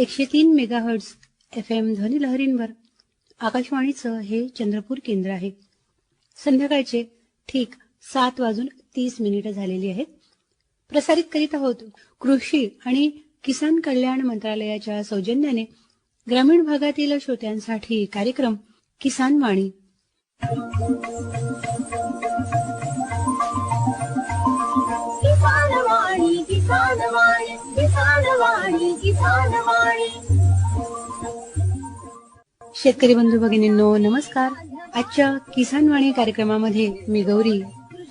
एकशे तीन megahertz F M ध्वनिलहरींवर आकाशवाणीचं हे चंद्रपूर केंद्र आहे. संध्याकाळचे ठीक सात वाजून तीस मिनिटं झालेली आहेत. प्रसारित करीत आहोत कृषी आणि किसान कल्याण मंत्रालयाच्या सौजन्याने ग्रामीण भागातील श्रोत्यांसाठी कार्यक्रम किसान वाणी. शेतकरी बंधू भगिनींनो नमस्कार. आजच्या किसान वाणी कार्यक्रमामध्ये मी गौरी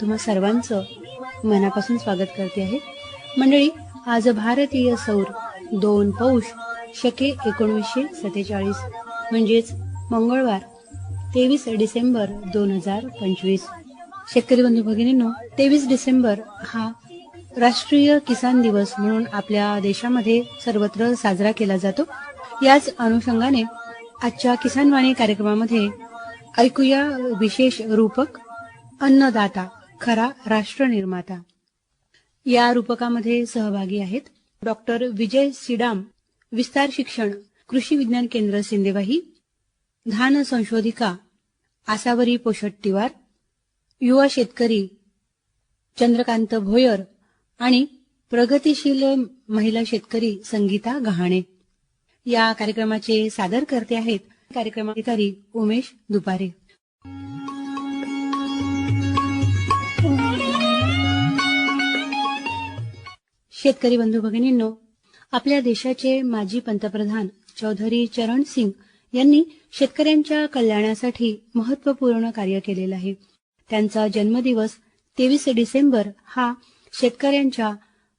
तुम्हा सर्वांचं मनापासून स्वागत करते आहे. मंडळी आज भारतीय सौर दोन पौष शके एकोणीसशे सत्तेचाळीस म्हणजेच मंगळवार तेवीस डिसेंबर दोन हजार पंचवीस. शेतकरी बंधू भगिनींनो तेवीस डिसेंबर हा राष्ट्रीय किसान दिवस म्हणून आपल्या देशामध्ये सर्वत्र साजरा केला जातो. याच अनुषंगाने आजच्या किसानवाणी कार्यक्रमामध्ये ऐकूया विशेष रूपक अन्नदाता खरा राष्ट्र निर्माता. या रूपकामध्ये सहभागी आहेत डॉक्टर विजय सिडाम विस्तार शिक्षण कृषी विज्ञान केंद्र सिंदेवाही धान संशोधिका आसावरी पोषट्टीवार युवा शेतकरी चंद्रकांत भोयर आणि प्रगतीशील महिला शेतकरी संगीता गहाणे. या कार्यक्रमाचे सादर करते आहेत कार्यक्रमाधिकारी उमेश दुपारे. शेतकरी बंधू भगिनींनो आपल्या देशाचे माजी पंतप्रधान चौधरी चरण सिंग यांनी शेतकऱ्यांच्या कल्याणासाठी महत्त्वपूर्ण कार्य केलेलं आहे. त्यांचा जन्मदिवस तेवीस डिसेंबर हा शेतकऱ्यांच्या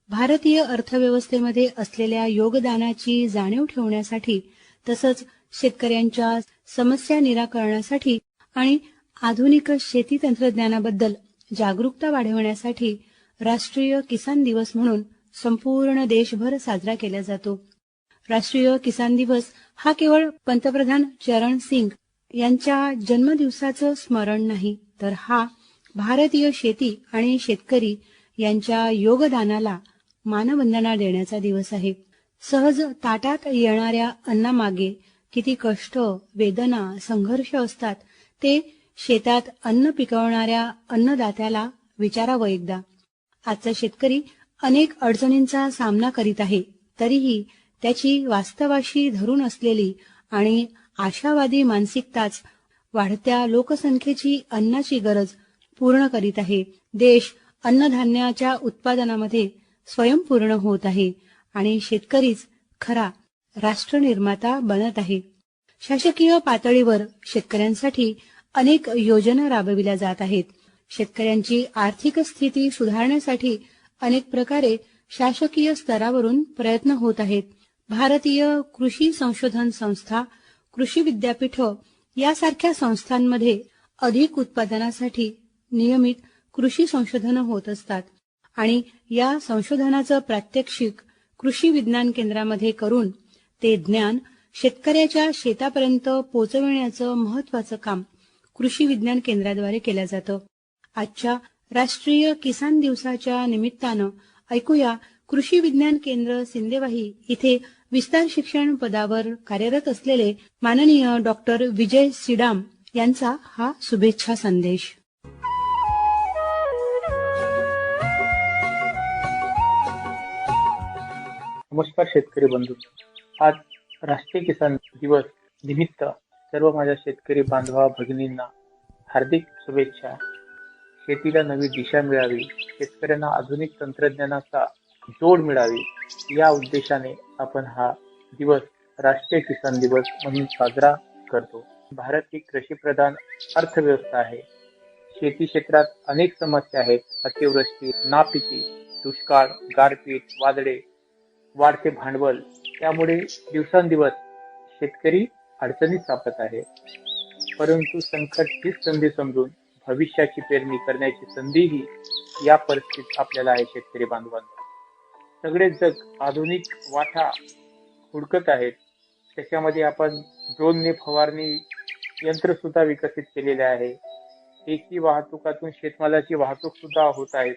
भारतीय अर्थव्यवस्थेमध्ये असलेल्या योगदानाची जाणीव ठेवण्यासाठी तसंच शेतकऱ्यांच्या समस्या निराकरणासाठी आणि आधुनिक शेती तंत्रज्ञानाबद्दल जागरूकता वाढवण्यासाठी राष्ट्रीय किसान दिवस म्हणून संपूर्ण देशभर साजरा केला जातो. राष्ट्रीय किसान दिवस हा केवळ पंतप्रधान चरण सिंग यांच्या जन्मदिवसाचं स्मरण नाही तर हा भारतीय शेती आणि शेतकरी यांच्या योगदानाला मानवंदना देण्याचा दिवस आहे. सहज ताटात येणाऱ्या अन्नामागे किती कष्ट वेदना संघर्ष असतात ते शेतात अन्न पिकवणाऱ्या अन्नदात्याला विचारावं एकदा. आजचा शेतकरी अनेक अडचणींचा सामना करीत आहे तरीही त्याची वास्तवाशी धरून असलेली आणि आशावादी मानसिकताच वाढत्या लोकसंख्येची अन्नाची गरज पूर्ण करीत आहे. देश अन्नधान्याच्या उत्पादनामध्ये स्वयंपूर्ण होत आहे आणि शेतकरीच खरा राष्ट्रनिर्माता बनत आहे. शासकीय पातळीवर शेतकऱ्यांसाठी अनेक योजना राबविल्या जात आहेत. शेतकऱ्यांची आर्थिक स्थिती सुधारण्यासाठी अनेक प्रकारे शासकीय स्तरावरून प्रयत्न होत आहेत. भारतीय कृषी संशोधन संस्था कृषी विद्यापीठ यासारख्या संस्थांमध्ये अधिक उत्पादनासाठी नियमित कृषी संशोधन होत असतात. आणि या संशोधनाचं प्रात्यक्षिक कृषी विज्ञान केंद्रामध्ये करून ते ज्ञान शेतकऱ्याच्या शेतापर्यंत पोहोचविण्याचं महत्वाचं काम कृषी विज्ञान केंद्राद्वारे केलं जातं. आजच्या राष्ट्रीय किसान दिवसाच्या निमित्तानं ऐकूया कृषी विज्ञान केंद्र सिंदेवाही इथे विस्तार शिक्षण पदावर कार्यरत असलेले माननीय डॉक्टर विजय सिडाम यांचा हा शुभेच्छा संदेश. नमस्कार शेतकरी बंधू. आज राष्ट्रीय किसान दिवस निमित्त सर्व माझ्या शेतकरी बांधवा भगिनींना हार्दिक शुभेच्छा. शेतीला नवी दिशा मिळावी शेतकऱ्यांना आधुनिक तंत्रज्ञानाचा जोड मिळावी या उद्देशाने आपण हा दिवस राष्ट्रीय किसान दिवस म्हणून साजरा करतो. भारत ही कृषीप्रधान अर्थव्यवस्था आहे. शेती क्षेत्रात अनेक समस्या आहेत. अतिवृष्टी नापिकी दुष्काळ गारपीट वादळे वाढते भांडवल त्यामुळे दिवसांदिवस शेतकरी अडचणीत सापडत आहे. परंतु संकट हीच संधी समजून भविष्याची पेरणी करण्याची संधीही या परिस्थितीत आपल्याला आहे शेतकरी बांधवांना. सगळे जग आधुनिक वाटा हुडकत आहेत. त्याच्यामध्ये आपण ड्रोनने फवारणी यंत्र सुद्धा विकसित केलेले आहे. एकी वाहतुकातून शेतमालाची वाहतूक सुद्धा होत आहे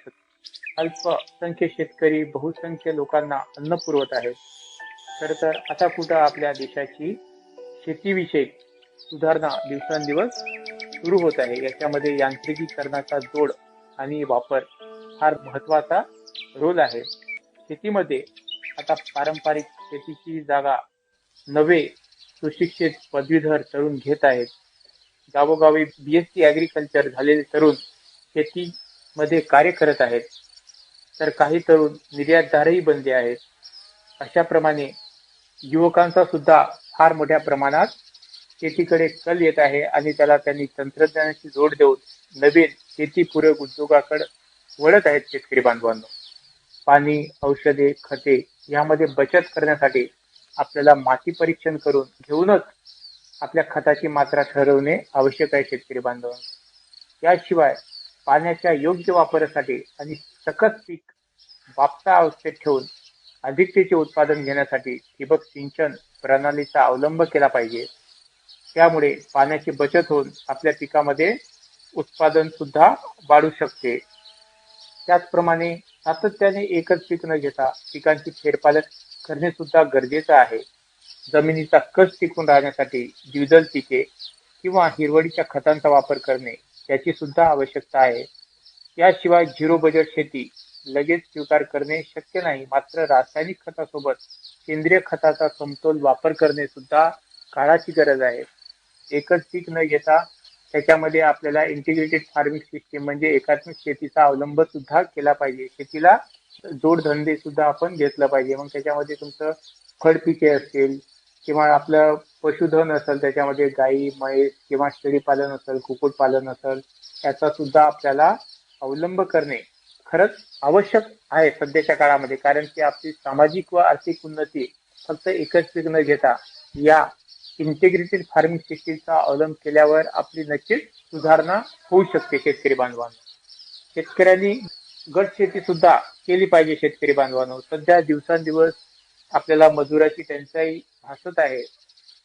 अल्पसंख्य शेतकरी बहुसंख्य लोकांना अन्न पुरवत आहेत खर तर आता कुठं आपल्या देशाची शेतीविषयक सुधारणा दिवसेंदिवस सुरू होत आहे याच्यामध्ये यांत्रिकीकरणाचा जोड आणि वापर फार महत्त्वाचा रोल आहे. शेतीमध्ये आता पारंपरिक शेतीची जागा नवे सुशिक्षित पदवीधर तरुण घेत आहेत. गावोगावी बीएससी ऍग्रिकल्चर झालेले तरुण शेती मध्ये कार्य करत आहेत तर काही तरुण निर्यातदारही बनले आहेत. अशाप्रमाणे युवकांचा सुद्धा फार मोठ्या प्रमाणात शेतीकडे कल येत आहे आणि त्याला त्यांनी तंत्रज्ञानाची जोड देऊन नवीन शेतीपूरक उद्योगाकडे वळत आहेत शेतकरी बांधवांनो. पाणी औषधे खते यामध्ये बचत करण्यासाठी आपल्याला माती परीक्षण करून घेऊनच आपल्या खताची मात्रा ठरवणे आवश्यक आहे शेतकरी बांधवांनो. याशिवाय पाण्याच्या योग्य वापरासाठी आणि सकस पीक वापसा अवस्थेत ठेवून अधिकतेचे उत्पादन घेण्यासाठी ठिबक सिंचन प्रणालीचा अवलंब केला पाहिजे. त्यामुळे पाण्याची बचत होऊन आपल्या पिकामध्ये उत्पादन सुद्धा वाढू शकते. त्याचप्रमाणे सातत्याने एकच पीक न घेता पिकांची फेरपालट करणे सुद्धा गरजेचं आहे. जमिनीचा कस टिकून राहण्यासाठी द्विदल पिके किंवा हिरवळीच्या खतांचा वापर करणे याची सुद्धा आवश्यकता आहे. याशिवाय झिरो बजेट शेती लगेच स्वीकार करणे शक्य नाही. मात्र रासायनिक खतासोबत सेंद्रिय खताचा समतोल वापर करणे सुद्धा काळाची गरज आहे. एकच पीक न घेता त्याच्यामध्ये आपल्याला इंटिग्रेटेड फार्मिंग सिस्टीम म्हणजे एकात्मिक शेतीचा अवलंब सुद्धा केला पाहिजे. शेतीला जोडधंदे सुद्धा आपण घेतलं पाहिजे. मग त्याच्यामध्ये तुमचं फळपिके असतील किंवा आपलं पशुधन असेल त्याच्यामध्ये गाई म्हैस किंवा शेळीपालन असेल कुक्कुटपालन असेल याचा सुद्धा आपल्याला अवलंब करणे खरंच आवश्यक आहे सध्याच्या काळामध्ये. कारण की आपली सामाजिक व आर्थिक उन्नती फक्त एकच न घेता या इंटिग्रेटेड फार्मिंग सिस्टीमचा अवलंब केल्यावर आपली नक्कीच सुधारणा होऊ शकते शेतकरी बांधवांना. शेतकऱ्यांनी गट शेती सुद्धा केली पाहिजे शेतकरी बांधवांनो. सध्या दिवसांदिवस आपल्याला मजुराची टंचाई भासत आहे.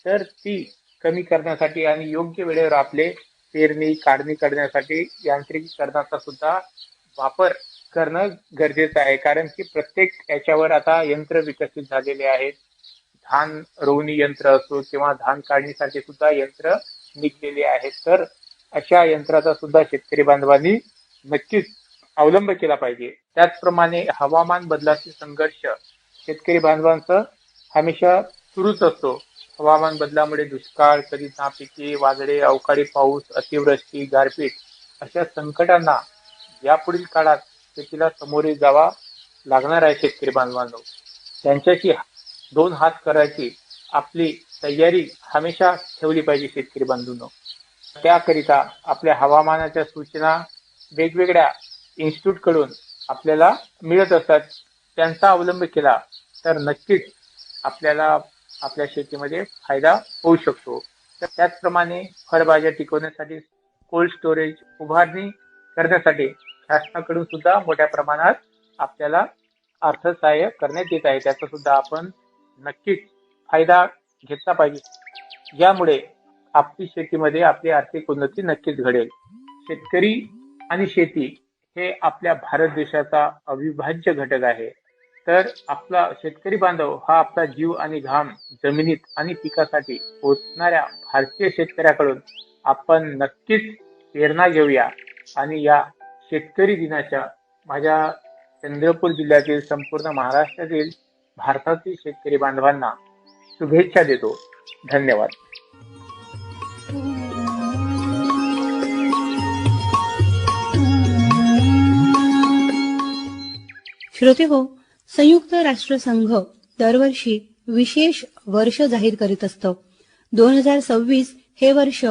तर ती कमी करण्यासाठी आणि योग्य वेळेवर आपले पेरणी काढणी करण्यासाठी यांत्रिकीकरणाचा सुद्धा वापर करणं गरजेचं आहे. कारण की प्रत्येक याच्यावर आता यंत्र विकसित झालेले आहेत. धान रोवणी यंत्र असो किंवा धान काढणीसाठी सुद्धा यंत्र निघलेले आहेत. तर अशा यंत्राचा सुद्धा शेतकरी बांधवांनी नक्कीच अवलंब केला पाहिजे. त्याचप्रमाणे हवामान बदलाचे संघर्ष शेतकरी बांधवांचं हमेशा सुरूच असतो. हवामान बदलामुळे दुष्काळ कधी नापिके वादळे अवकाळी पाऊस अतिवृष्टी गारपीट अशा संकटांना यापुढील काळात शेतीला सामोरे जावा लागणार आहे शेतकरी बांधवांनो. त्यांच्याशी दोन हात करायची आपली तयारी हमेशा ठेवली पाहिजे शेतकरी बांधूंनो त्याकरिता आपल्या हवामानाच्या सूचना वेगवेगळ्या इन्स्टिट्यूटकडून आपल्याला मिळत असतात. त्यांचा अवलंब केला तर नक्कीच आपल्याला आपल्या शेतीमध्ये फायदा होऊ शकतो. तर त्याचप्रमाणे फळभाज्या टिकवण्यासाठी कोल्ड स्टोरेज उभारणी करण्यासाठी शासनाकडून सुद्धा मोठ्या प्रमाणात आपल्याला अर्थसहाय्य करण्यात येत आहे. त्याचा सुद्धा आपण नक्कीच फायदा घेतला पाहिजे. यामुळे आपली शेतीमध्ये आपली आर्थिक उन्नती नक्कीच घडेल. शेतकरी आणि शेती हे आपल्या भारत देशाचा अविभाज्य घटक आहे. तर आपला शेतकरी बांधव हा आपला जीव आणि घाम जमिनीत आणि पिकासाठी पोचणाऱ्या भारतीय शेतकऱ्याकडून आपण नक्कीच प्रेरणा घेऊया. आणि या शेतकरी दिनाच्या माझ्या चंद्रपूर जिल्ह्यातील संपूर्ण महाराष्ट्रातील भारतातील शेतकरी बांधवांना शुभेच्छा देतो. धन्यवाद. श्रोते हो संयुक्त राष्ट्रसंघ दरवर्षी विशेष वर्ष जाहीर करीत असतं. दोन हजार सव्वीस हे वर्ष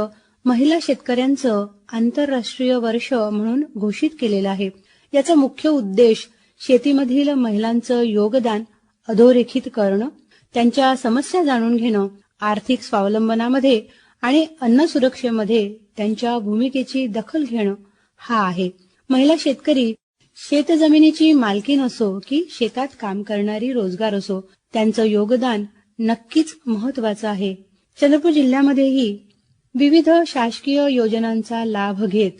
महिला शेतकऱ्यांचं आंतरराष्ट्रीय वर्ष म्हणून घोषित केलेलं आहे. याचा मुख्य उद्देश शेतीमधील महिलांचं योगदान अधोरेखित करणं त्यांच्या समस्या जाणून घेणं आर्थिक स्वावलंबनामध्ये आणि अन्न सुरक्षेमध्ये त्यांच्या भूमिकेची दखल घेणं हा आहे. महिला शेतकरी शेतजमिनीची मालकीन असो की शेतात काम करणारी रोजगार असो त्यांचं योगदान नक्कीच महत्वाचं आहे. चंद्रपूर जिल्ह्यामध्येही विविध शासकीय योजनांचा लाभ घेत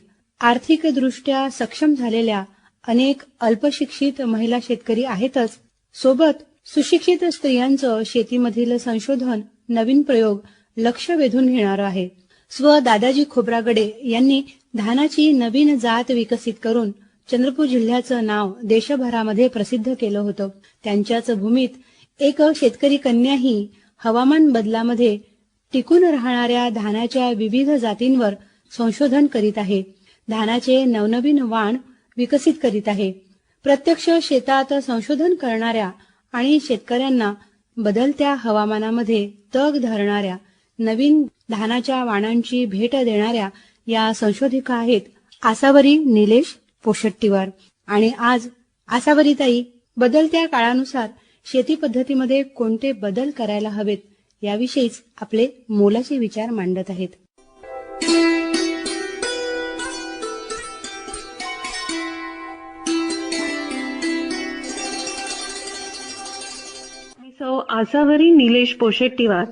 आर्थिकदृष्ट्या सक्षम झालेल्या अनेक अल्पशिक्षित महिला शेतकरी आहेतच. सोबत सुशिक्षित स्त्रियांचं शेतीमधील संशोधन नवीन प्रयोग लक्ष वेधून घेणार आहे. स्व दादाजी खोब्रागडे यांनी धानाची नवीन जात विकसित करून चंद्रपूर जिल्ह्याचं नाव देशभरामध्ये प्रसिद्ध केलं होतं. त्यांच्याच भूमीत एक शेतकरी कन्याही हवामान बदलामध्ये टिकून राहणाऱ्या धानाच्या विविध जातींवर संशोधन करीत आहे. धानाचे नवनवीन वाण विकसित करीत आहे. प्रत्यक्ष शेतात संशोधन करणाऱ्या आणि शेतकऱ्यांना बदलत्या हवामानामध्ये तग धरणाऱ्या नवीन धानाच्या वाणांची भेट देणाऱ्या या संशोधिका आहेत. आसावरी निलेश पोषट्टीवार. आणि आज आसावरीताई बदलत्या काळानुसार शेती पद्धतीमध्ये कोणते बदल करायला हवेत याविषयीच आपले मोलाचे विचार मांडत आहेत. सौ आसावरी निलेश पोशेट्टीवार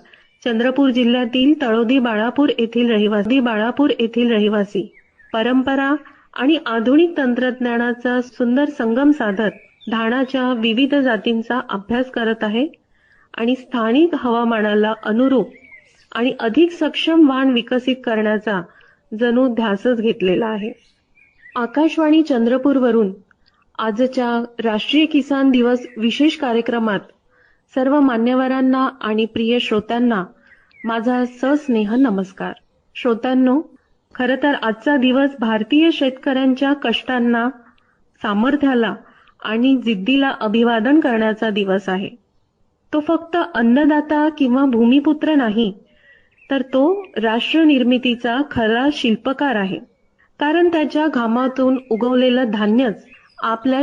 चंद्रपूर जिल्ह्यातील तळोदी बाळापूर येथील रहिवासी. बाळापूर येथील रहिवासी. परंपरा आणि आधुनिक तंत्रज्ञानाचा सुंदर संगम साधत धानाच्या विविध जातींचा अभ्यास करत आहे आणि स्थानिक हवामानाला अनुरूप आणि अधिक सक्षम वाण विकसित करण्याचा जणू ध्यासच घेतलेला आहे. आकाशवाणी चंद्रपूरवरून आजच्या राष्ट्रीय किसान दिवस विशेष कार्यक्रमात सर्व मान्यवरांना आणि प्रिय श्रोत्यांना माझा सस्नेह नमस्कार. श्रोत्यांनो खरं तर आजचा दिवस भारतीय शेतकऱ्यांच्या कष्टांना सामर्थ्याला आणि जिद्दीला अभिवादन करण्याचा दिवस आहे. तो फक्त अन्नदाता किंवा भूमिपुत्र नाही तर तो राष्ट्र निर्मितीचा खरा शिल्पकार आहे. कारण त्याच्या घामातून उगवलेलं धान्यच आपल्या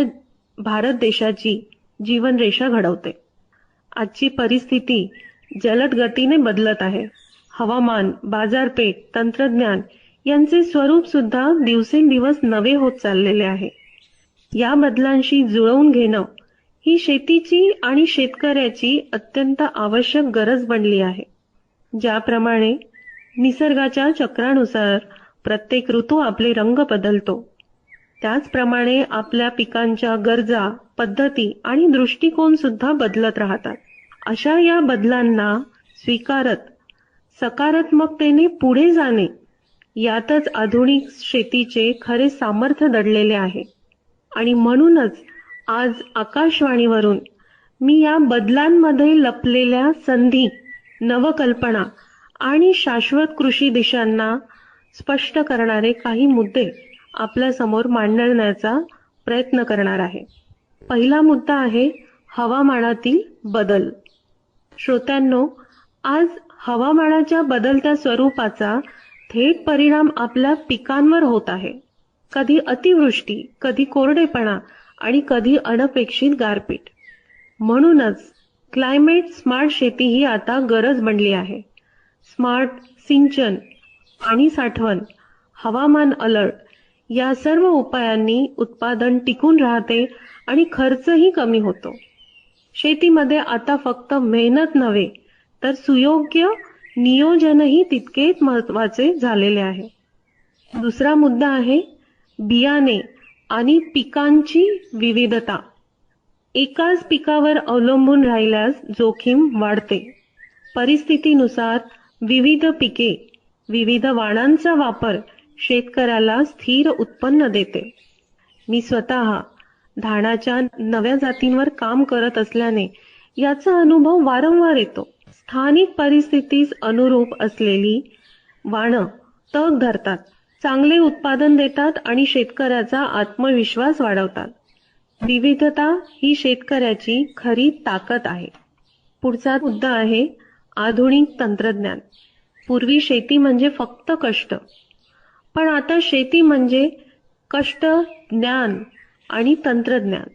भारत देशाची जीवनरेषा घडवते. आजची परिस्थिती जलद गतीने बदलत आहे. हवामान बाजारपेठ तंत्रज्ञान यांचे स्वरूप सुद्धा दिवसेंदिवस नवे होत चाललेले आहे. या बदलांशी जुळवून घेणं ही शेतीची आणि शेतकऱ्याची अत्यंत आवश्यक गरज बनली आहे. ज्याप्रमाणे निसर्गाच्या चक्रानुसार प्रत्येक ऋतू आपले रंग बदलतो. त्याचप्रमाणे आपल्या पिकांच्या गरजा पद्धती आणि दृष्टिकोन सुद्धा बदलत राहतात. अशा या बदलांना स्वीकारत सकारात्मकतेने पुढे जाणे यातच आधुनिक शेतीचे खरे सामर्थ्य दडलेले आहे. आणि म्हणूनच आज आकाशवाणीवरून मी या बदलांमध्ये लपलेल्या संधी नवकल्पना आणि शाश्वत कृषी दिशांना स्पष्ट करणारे काही मुद्दे आपल्यासमोर मांडण्याचा प्रयत्न करणार आहे. पहिला मुद्दा आहे हवामानातील बदल. श्रोत्यांनो आज हवामानाच्या बदलत्या स्वरूपाचा थेट परिणाम आपल्या पिकांवर होत आहे. कधी अतिवृष्टी कधी कोरडेपणा आणि कधी अनपेक्षित गारपीट. म्हणूनच क्लायमेट स्मार्ट शेती ही आता गरज बनली आहे. स्मार्ट सिंचन पाणी साठवण हवामान अलर्ट या सर्व उपायांनी उत्पादन टिकून राहते आणि खर्चही कमी होतो. शेतीमध्ये आता फक्त मेहनत नव्हे तर सुयोग्य नियोजनही तितकेच महत्त्वाचे झालेले आहे. दुसरा मुद्दा आहे बियाणे आणि पिकांची विविधता. एकाच पिकावर अवलंबून राहिल्यास जोखीम वाढते. परिस्थितीनुसार विविध पिके विविध वाणांचा वापर शेतकऱ्याला स्थिर उत्पन्न देते. मी स्वतः धानाच्या नव्या जातींवर काम करत असल्याने याचा अनुभव वारंवार येतो. स्थानिक परिस्थितीस अनुरूप असलेली वाणं तग धरतात चांगले उत्पादन देतात आणि शेतकऱ्याचा आत्मविश्वास वाढवतात. विविधता ही शेतकऱ्याची खरी ताकद आहे. पुढचा मुद्दा आहे आधुनिक तंत्रज्ञान. पूर्वी शेती म्हणजे फक्त कष्ट. पण आता शेती म्हणजे कष्ट ज्ञान आणि तंत्रज्ञान.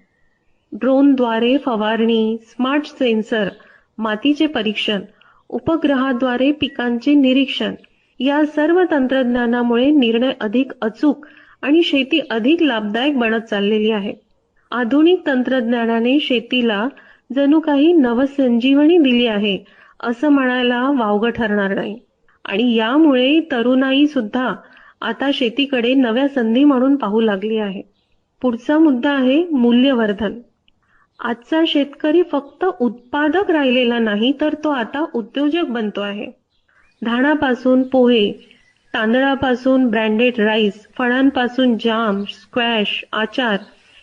ड्रोनद्वारे फवारणी स्मार्ट सेन्सर मातीचे परीक्षण उपग्रहाद्वारे पिकांचे निरीक्षण या सर्व तंत्रज्ञानामुळे निर्णय अधिक अचूक आणि शेती अधिक लाभदायक बनत चाललेली आहे. आधुनिक तंत्रज्ञानाने शेतीला जणू काही नवसंजीवनी दिली आहे असं म्हणायला वावगं ठरणार नाही. आणि यामुळे तरुणाई सुद्धा आता शेतीकडे नव्या संधी म्हणून पाहू लागली आहे. पुढचा मुद्दा आहे मूल्यवर्धन. आजचा शेतकरी फक्त उत्पादक राहिलेला नाही तर तो आता उद्योजक बनतो आहे. धानापासून पोहे तांदळापासून ब्रँडेड राईस फळांपासून जाम स्क्वॅश आचार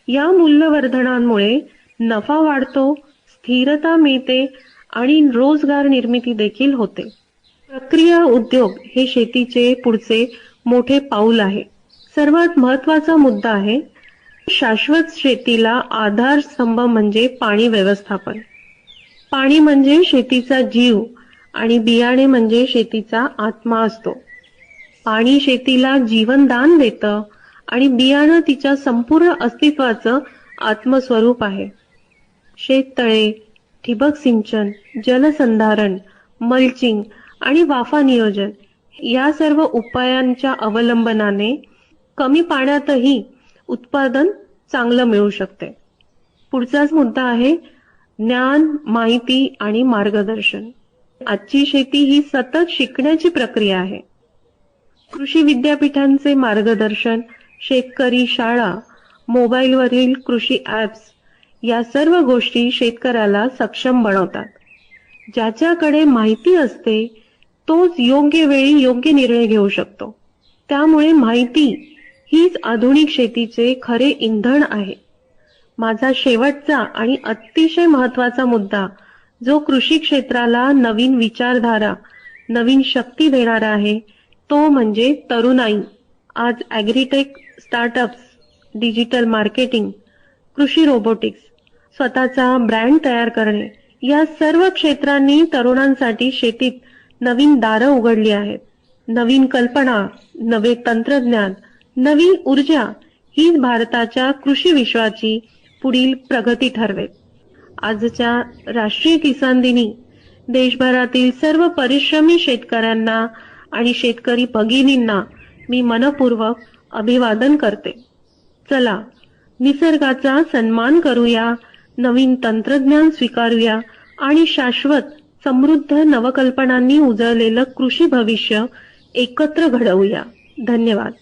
या मूल्यवर्धनांमुळे नफा वाढतो स्थिरता मिळते आणि रोजगार निर्मिती देखील होते. प्रक्रिया उद्योग हे शेतीचे पुढचे मोठे पाऊल आहे. सर्वात महत्त्वाचा मुद्दा आहे शाश्वत शेतीला आधारस्तंभ म्हणजे पाणी व्यवस्थापन. पाणी म्हणजे शेतीचा जीव आणि बियाणे म्हणजे शेतीचा आत्मा असतो. पाणी शेतीला जीवनदान देतं आणि बियाणं तिच्या संपूर्ण अस्तित्वाचं आत्मस्वरूप आहे. शेततळे ठिबक सिंचन जलसंधारण मल्चिंग आणि वाफा नियोजन या सर्व उपायांच्या अवलंबनाने कमी पाण्यातही उत्पादन चांगलं मिळू शकते. पुढचाच मुद्दा आहे ज्ञान माहिती आणि मार्गदर्शन. आजची शेती ही सतत शिकण्याची प्रक्रिया आहे. कृषी विद्यापीठांचे मार्गदर्शन शेतकरी शाळा मोबाईलवरील कृषी ॲप्स या सर्व गोष्टी शेतकऱ्याला सक्षम बनवतात. ज्याच्याकडे माहिती असते तोच योग्य वेळी योग्य निर्णय घेऊ शकतो. त्यामुळे माहिती हीच आधुनिक शेतीचे खरे इंधन आहे. माझा शेवटचा आणि अतिशय महत्त्वाचा मुद्दा जो कृषी क्षेत्राला नवीन विचारधारा नवीन शक्ती देणारा आहे तो म्हणजे तरुणाई. आज ॲग्रीटेक स्टार्टअप्स डिजिटल मार्केटिंग कृषी रोबोटिक्स स्वतःचा ब्रँड तयार करणे या सर्व क्षेत्रांनी तरुणांसाठी शेतीत नवीन दारं उघडली आहेत. नवीन कल्पना नवे तंत्रज्ञान नवी ऊर्जा हीच भारताच्या कृषी विश्वाची पुढील प्रगती ठरवेल. आजच्या राष्ट्रीय किसान दिनी देशभरातील सर्व परिश्रमी शेतकऱ्यांना आणि शेतकरी भगिनींना मी मनपूर्वक अभिवादन करते. चला निसर्गाचा सन्मान करूया नवीन तंत्रज्ञान स्वीकारूया आणि शाश्वत समृद्ध नवकल्पनांनी उजळलेलं कृषी भविष्य एकत्र घडवूया. धन्यवाद.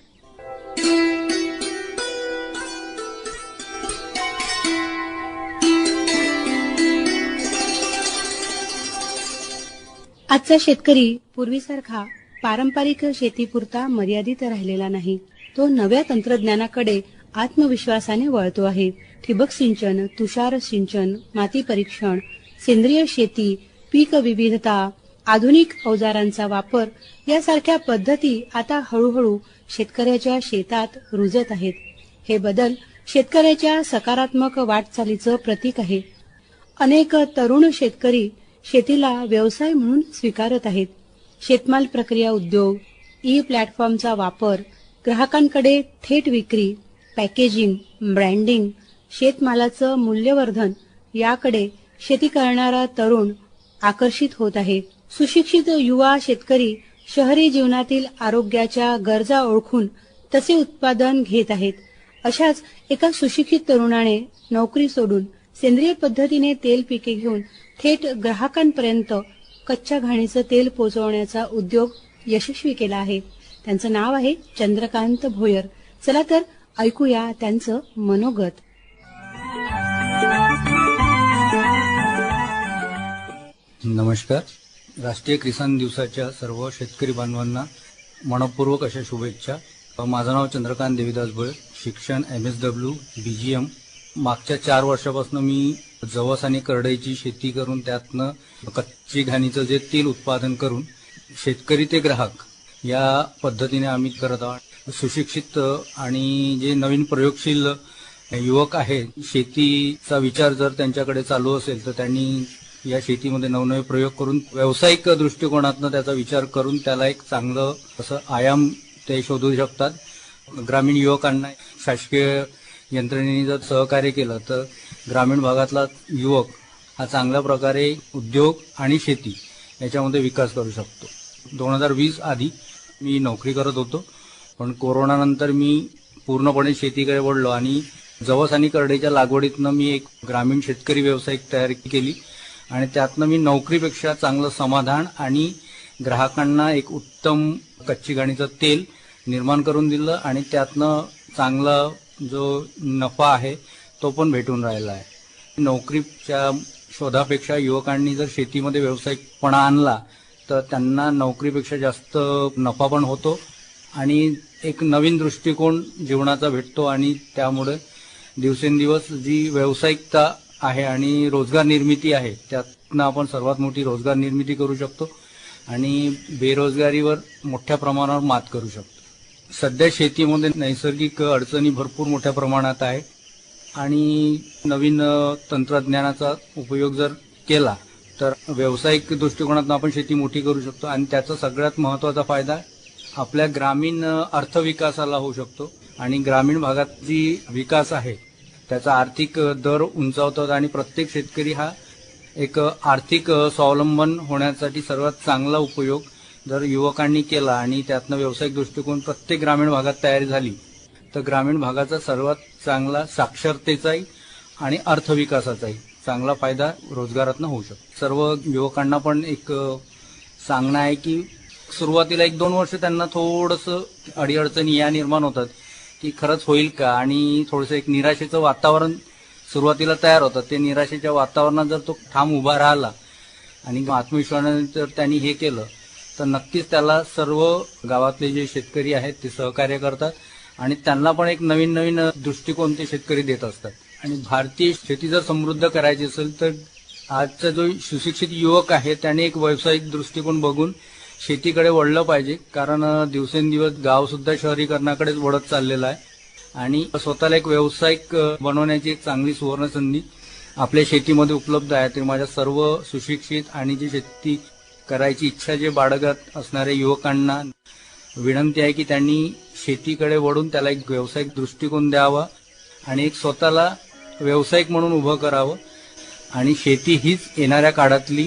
आजचा शेतकरी पूर्वीसारखा पारंपरिक शेतीपुरता मर्यादित राहिलेला नाही. तो नव्या तंत्रज्ञानाकडे आत्मविश्वासाने वळतो आहे. ठिबक सिंचन तुषार सिंचन माती परीक्षण सेंद्रिय शेती पीक विविधता आधुनिक अवजारांचा वापर यासारख्या पद्धती आता हळूहळू शेतकऱ्याच्या शेतात रुजत आहेत. हे बदल शेतकऱ्याच्या सकारात्मक वाटचालीचं प्रतीक आहे. अनेक तरुण शेतकरी शेतीला व्यवसाय म्हणून स्वीकारत आहेत. शेतमाल प्रक्रिया उद्योग ई प्लॅटफॉर्मचा वापर ग्राहकांकडे थेट विक्री पॅकेजिंग ब्रँडिंग शेतमालाचं मूल्यवर्धन याकडे शेती करणारा तरुण आकर्षित होत आहे. सुशिक्षित युवा शेतकरी शहरी जीवनातील आरोग्याच्या गरजा ओळखून तसे उत्पादन घेत आहेत. अशाच एका सुशिक्षित तरुणाने नोकरी सोडून सेंद्रिय पद्धतीने तेल पिके घेऊन थेट ग्राहकांपर्यंत कच्च्या घाणीचं तेल पोहोचवण्याचा उद्योग यशस्वी केला आहे. त्यांचं नाव आहे चंद्रकांत भोयर. चला तर ऐकूया त्यांचं मनोगत. नमस्कार. राष्ट्रीय किसान दिवसाच्या सर्व शेतकरी बांधवांना मनपूर्वक अशा शुभेच्छा. माझं नाव चंद्रकांत देवीदास भोळे शिक्षण M S W B G M. मागच्या चार वर्षापासून मी जवस आणि करडईची शेती करून त्यातनं कच्ची घाणीचं जे तेल उत्पादन करून शेतकरी ते ग्राहक या पद्धतीने आम्ही करत आहोत. सुशिक्षित आणि जे नवीन प्रयोगशील युवक आहेत शेतीचा विचार जर त्यांच्याकडे चालू असेल तर त्यांनी या शेतीमध्ये नवनवे प्रयोग करून व्यावसायिक दृष्टिकोनातनं त्याचा विचार करून त्याला एक चांगलं असं आयाम ते शोधू शकतात. ग्रामीण युवकांना शासकीय यंत्रणेने जर सहकार्य केलं तर ग्रामीण भागातला युवक हा चांगल्या प्रकारे उद्योग आणि शेती याच्यामध्ये विकास करू शकतो. दोन हजार वीस आधी मी नोकरी करत होतो पण कोरोनानंतर मी पूर्णपणे शेतीकडे वळलो आणि जवस आणि करडेच्या लागवडीतनं मी एक ग्रामीण शेतकरी व्यावसायिक तयार केली. आणि त्यातनं मी नोकरीपेक्षा चांगलं समाधान आणि ग्राहकांना एक उत्तम कच्ची घाणीचं तेल निर्माण करून दिलं आणि त्यातनं चांगला जो नफा आहे तो पण भेटून राहिला आहे. नोकरीच्या शोधापेक्षा युवकांनी जर शेतीमध्ये व्यावसायिकपणा आणला तर त्यांना नोकरीपेक्षा जास्त नफा पण होतो आणि एक नवीन दृष्टिकोन जीवनाचा भेटतो आणि त्यामुळे दिवसेंदिवस जी व्यावसायिकता आहे आणि रोजगार निर्मिती आहे. त्यातनं आपण सर्वात मोठी रोजगार निर्मिती करू शकतो आणि बेरोजगारीवर मोठ्या प्रमाणावर मात करू शकतो. सध्या शेतीमध्ये नैसर्गिक अडचणी भरपूर मोठ्या प्रमाणात आहे आणि नवीन तंत्रज्ञानाचा उपयोग जर केला तर व्यावसायिक दृष्टिकोनातून आपण शेती मोठी करू शकतो आणि त्याचा सगळ्यात महत्त्वाचा फायदा आपल्या ग्रामीण अर्थविकासाला होऊ शकतो आणि ग्रामीण भागात जी विकास आहे त्याचा आर्थिक दर उंचावतात आणि प्रत्येक शेतकरी हा एक आर्थिक स्वावलंबन होण्यासाठी सर्वात चांगला उपयोग जर युवकांनी केला आणि त्यातनं व्यावसायिक दृष्टिकोन प्रत्येक ग्रामीण भागात तयारी झाली तर ग्रामीण भागाचा सर्वात चांगला साक्षरतेचाही आणि अर्थविकासाचाही चांगला फायदा रोजगारातनं होऊ शकतो. सर्व युवकांना पण एक सांगणं आहे की सुरुवातीला एक दोन वर्ष त्यांना थोडंसं अडीअडचणी या निर्माण होतात. की खरंच होईल का? आणि थोडंसं एक निराशेचं वातावरण सुरुवातीला तयार होतं. ते निराशेच्या वातावरणात जर तो ठाम उभा राहिला आणि आत्मविश्वासाने जर त्यांनी हे केलं तर नक्कीच त्याला सर्व गावातले जे शेतकरी आहेत ते सहकार्य करतात आणि त्यांना पण एक नवीन नवीन दृष्टिकोन ते शेतकरी देत असतात. आणि भारतीय शेती जर समृद्ध करायची असेल तर आजचा जो सुशिक्षित युवक आहे त्याने एक व्यावसायिक दृष्टिकोन बघून शेतीकडे वळलं पाहिजे कारण दिवसेंदिवस गाव सुद्धा शहरीकरणाकडेच वळत चाललेलं आहे. आणि स्वतःला एक व्यावसायिक बनवण्याची एक चांगली सुवर्ण संधी आपल्या शेतीमध्ये उपलब्ध आहे. ते माझ्या सर्व सुशिक्षित आणि जी शेती करायची इच्छा जे बाळगत असणाऱ्या युवकांना विनंती आहे की त्यांनी शेतीकडे वळून त्याला एक व्यावसायिक दृष्टिकोन द्यावा आणि एक स्वतःला व्यावसायिक म्हणून उभं करावं. आणि शेती हीच येणाऱ्या काळातली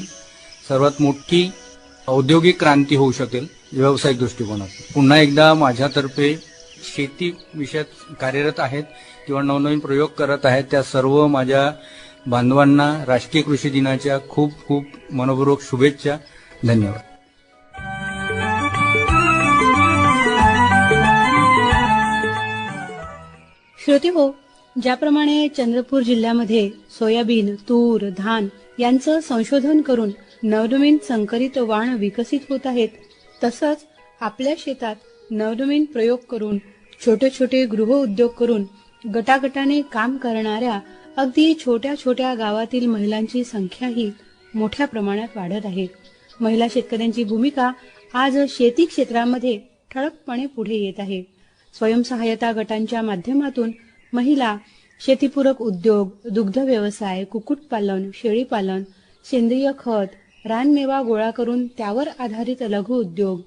सर्वात मोठी औद्योगिक क्रांती होऊ शकेल व्यावसायिक दृष्टिकोनात. पुन्हा एकदा माझ्यातर्फे शेती विषयात कार्यरत आहेत किंवा नवनवीन प्रयोग करत आहेत त्या सर्व माझ्या बांधवांना राष्ट्रीय कृषी दिनाच्या खूप खूप मनपूर्वक शुभेच्छा. धन्यवाद. श्रोते हो ज्याप्रमाणे चंद्रपूर जिल्ह्यामध्ये सोयाबीन तूर धान यांचं संशोधन करून नवनवीन संकरित वाण विकसित होत आहेत. तसंच आपल्या शेतात नवनवीन प्रयोग करून छोटे छोटे गृह उद्योग करून गटागटाने काम करणाऱ्या अगदी छोट्या छोट्या गावातील महिलांची संख्याही मोठ्या प्रमाणात वाढत आहे. महिला शेतकऱ्यांची भूमिका आज शेती क्षेत्रामध्ये ठळकपणे पुढे येत आहे. स्वयंसहाय्यता गटांच्या माध्यमातून महिला शेतीपूरक उद्योग दुग्ध व्यवसाय कुक्कुटपालन शेळीपालन सेंद्रिय खत रानमेवा गोळा करून त्यावर आधारित लघु उद्योग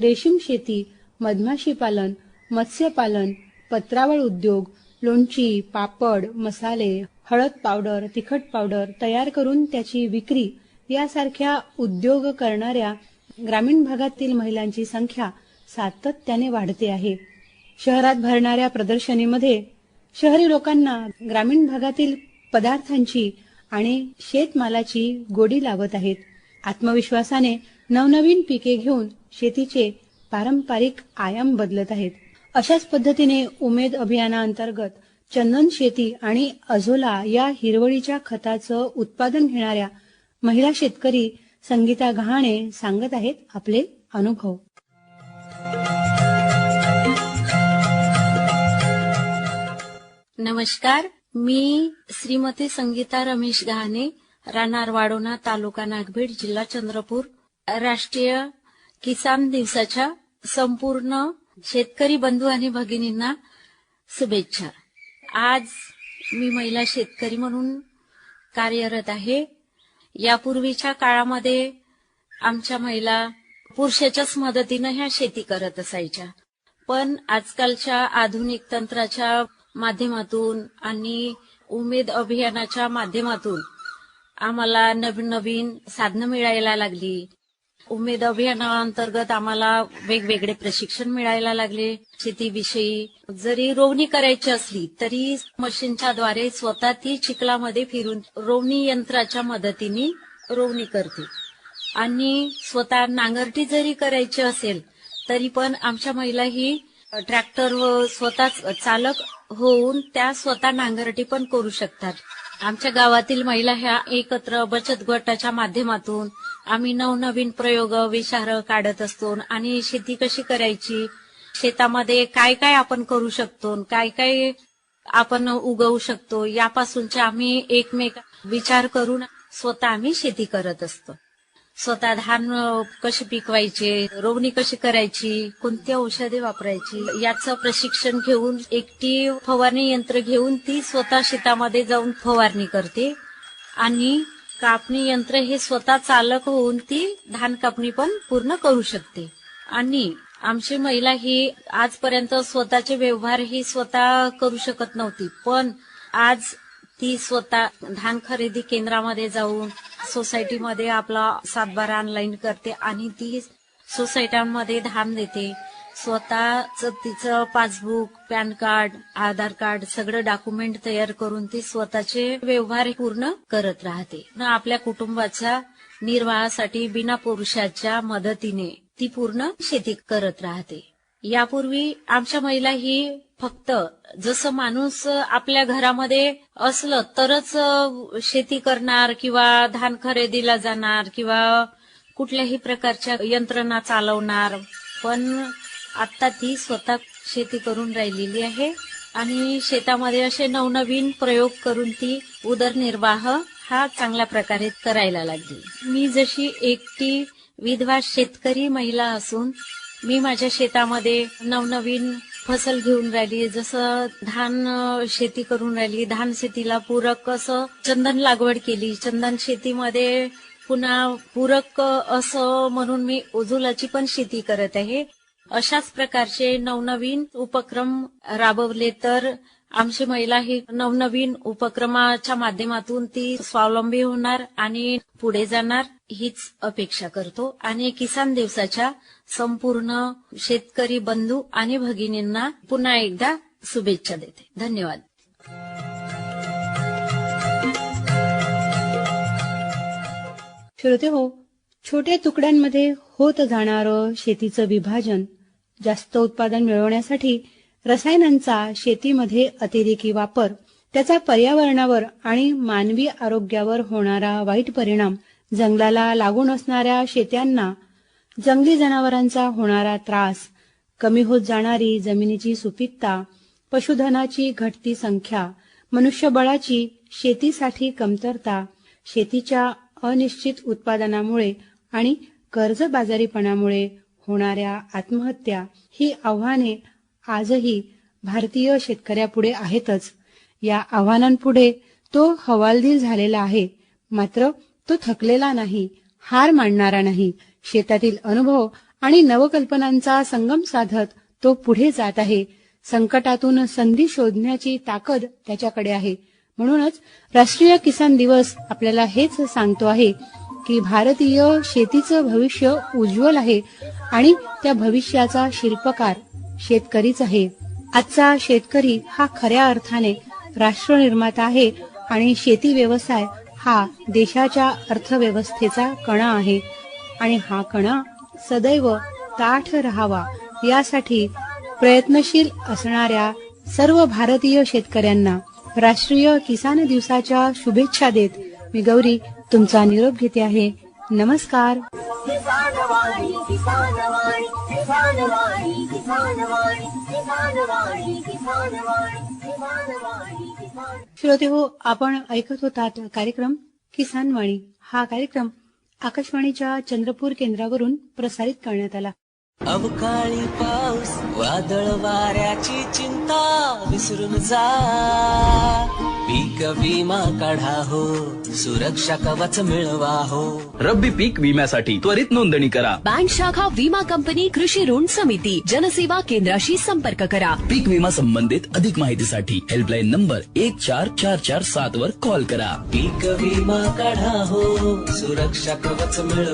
रेशीम शेती मधमाशी पालन मत्स्यपालन पत्रावळ उद्योग लोणची पापड मसाले हळद पावडर तिखट पावडर तयार करून त्याची विक्री यासारख्या उद्योग करणाऱ्या ग्रामीण भागातील महिलांची संख्या सातत्याने वाढते आहे. शहरात भरणाऱ्या प्रदर्शनीमध्ये शहरी लोकांना ग्रामीण भागातील पदार्थांची आणि शेतमालाची गोडी लावत आहेत. आत्मविश्वासाने नवनवीन पिके घेऊन शेतीचे पारंपरिक आयाम बदलत आहेत. अशाच पद्धतीने उमेद अभियानाअंतर्गत चंदन शेती आणि अझोला या हिरवळीच्या खताचं उत्पादन घेणाऱ्या महिला शेतकरी संगीता गहाणे सांगत आहेत आपले अनुभव. नमस्कार मी श्रीमती संगीता रमेश गहाणे राहणार वाडोना तालुका नागभीड जिल्हा चंद्रपूर. राष्ट्रीय किसान दिवसाच्या संपूर्ण शेतकरी बंधू आणि भगिनींना शुभेच्छा. आज मी महिला शेतकरी म्हणून कार्यरत आहे. यापूर्वीच्या काळामध्ये आमच्या महिला पुरुषाच्याच मदतीनं ह्या शेती करत असायच्या. पण आजकालच्या आधुनिक तंत्राच्या माध्यमातून आणि उमेद अभियानाच्या माध्यमातून आम्हाला नवीन नवीन साधनं मिळायला लागली. उमेद अभियानाअंतर्गत आम्हाला वेगवेगळे प्रशिक्षण मिळायला लागले. शेतीविषयी जरी रोवणी करायची असली तरी मशीनच्या द्वारे स्वतः ती चिखलामध्ये फिरून रोवणी यंत्राच्या मदतीने रोवणी करते. आणि स्वतः नांगरटी जरी करायची असेल तरी पण आमच्या महिला ही ट्रॅक्टर व स्वतः चालक होऊन त्या स्वतः नांगरटी पण करू शकतात. आमच्या गावातील महिला ह्या एकत्र बचत गटाच्या माध्यमातून आम्ही नवनवीन प्रयोग विचार काढत असतो आणि शेती कशी करायची? शेतामध्ये काय काय आपण करू शकतो? काय काय आपण उगवू शकतो? यापासूनचे आम्ही एकमेक विचार करून स्वतः आम्ही शेती करत असतो. स्वतः धान कसे पिकवायचे रोवणी कशी करायची कोणती औषधे वापरायची याचं प्रशिक्षण घेऊन एकटी फवारणी यंत्र घेऊन ती स्वतः शेतामध्ये जाऊन फवारणी करते. आणि कापणी यंत्र हे स्वतः चालक होऊन ती धान कापणी पण पूर्ण करू शकते. आणि आमची महिला ही आजपर्यंत स्वतःचे व्यवहार ही स्वतः करू शकत नव्हती. पण आज ती स्वतः धान खरेदी केंद्रामध्ये जाऊन सोसायटीमध्ये आपला सातबारा ऑनलाईन करते आणि ती सोसायट्यांमध्ये धान देते. स्वतःच तिचं passbook PAN card Aadhaar card सगळं डॉक्युमेंट तयार करून ती स्वतःचे व्यवहार पूर्ण करत राहते. न आपल्या कुटुंबाच्या निर्वाहासाठी बिना पुरुषाच्या मदतीने ती पूर्ण शेती करत राहते. यापूर्वी आमच्या महिला ही फक्त जसं माणूस आपल्या घरामध्ये असलं तरच शेती करणार किंवा धान खरेदीला जाणार किंवा कुठल्याही प्रकारच्या यंत्रणा चालवणार. पण आता ती स्वतः शेती करून राहिलेली आहे आणि शेतामध्ये असे नवनवीन प्रयोग करून ती उदरनिर्वाह हा चांगल्या प्रकारे करायला लागली. मी जशी एकटी विधवा शेतकरी महिला असून मी माझ्या शेतामध्ये नवनवीन फसल घेऊन राहिली जसं धान शेती करून राहिली धान शेतीला पूरक असं चंदन लागवड केली. चंदन शेतीमध्ये पुन्हा पूरक असं म्हणून मी उजुलाची पण शेती करत आहे. अशाच प्रकारचे नवनवीन उपक्रम राबवले तर आमची महिला ही नवनवीन उपक्रमाच्या माध्यमातून ती स्वावलंबी होणार आणि पुढे जाणार हीच अपेक्षा करतो. आणि किसान दिवसाच्या संपूर्ण शेतकरी बंधू आणि भगिनींना पुन्हा एकदा शुभेच्छा देते. धन्यवाद. श्रोते हो छोट्या तुकड्यांमध्ये होत जाणारं शेतीचं विभाजन जास्त उत्पादन मिळवण्यासाठी रसायनांचा शेतीमध्ये अतिरेकी वापर त्याचा पर्यावरणावर आणि मानवी आरोग्यावर होणारा वाईट परिणाम जंगलाला लागून असणाऱ्या शेत्यांना जंगली जनावरांचा होणारा त्रास कमी होत जाणारी जमिनीची सुपीकता पशुधनाची घटती संख्या मनुष्यबळाची शेतीसाठी कमतरता शेतीच्या अनिश्चित उत्पादनामुळे आणि कर्जबाजारीपणामुळे होणाऱ्या आत्महत्या ही आव्हाने आजही भारतीय शेतकऱ्यापुढे आहेतच. या आव्हानांपुढे तो हवालदिल झालेला आहे. मात्र तो थकलेला नाही हार मानणारा नाही. शेतातील अनुभव आणि नवकल्पनांचा संगम साधत तो पुढे जात आहे. संकटातून संधी शोधण्याची ताकद त्याच्याकडे आहे. म्हणूनच राष्ट्रीय किसान दिवस आपल्याला हेच सांगतो आहे की भारतीय शेतीचं भविष्य उज्ज्वल आहे आणि त्या भविष्याचा शिल्पकार शेतकरीच आहे. आजचा शेतकरी हा खऱ्या अर्थाने राष्ट्रनिर्माता आहे आणि शेती व्यवसाय हा देशाच्या अर्थव्यवस्थेचा कणा आहे. आणि हा कणा सदैव ताठ राहावा यासाठी प्रयत्नशील असणाऱ्या सर्व भारतीय शेतकऱ्यांना राष्ट्रीय किसान दिवसाच्या शुभेच्छा देत मी गौरी तुमचा निरोप घेते आहे. नमस्कार. श्रोते हो आपण ऐकत होतात कार्यक्रम किसान वाणी. हा कार्यक्रम आकाशवाणीच्या चंद्रपूर केंद्रावरून प्रसारित करण्यात आला. अवकाळी पाऊस वादळ वाऱ्याची चिंता विसरून जा. पीक विमा काढा हो सुरक्षा कवच मिळवा हो. रब्बी पीक विम्यासाठी त्वरित नोंदणी करा. बँक शाखा विमा कंपनी कृषी ऋण समिती जनसेवा केंद्राशी संपर्क करा. पीक विमा संबंधित अधिक माहितीसाठी हेल्पलाईन नंबर एक चार चार चार सात वर कॉल करा. पीक विमा काढा हो सुरक्षा कवच मिळवा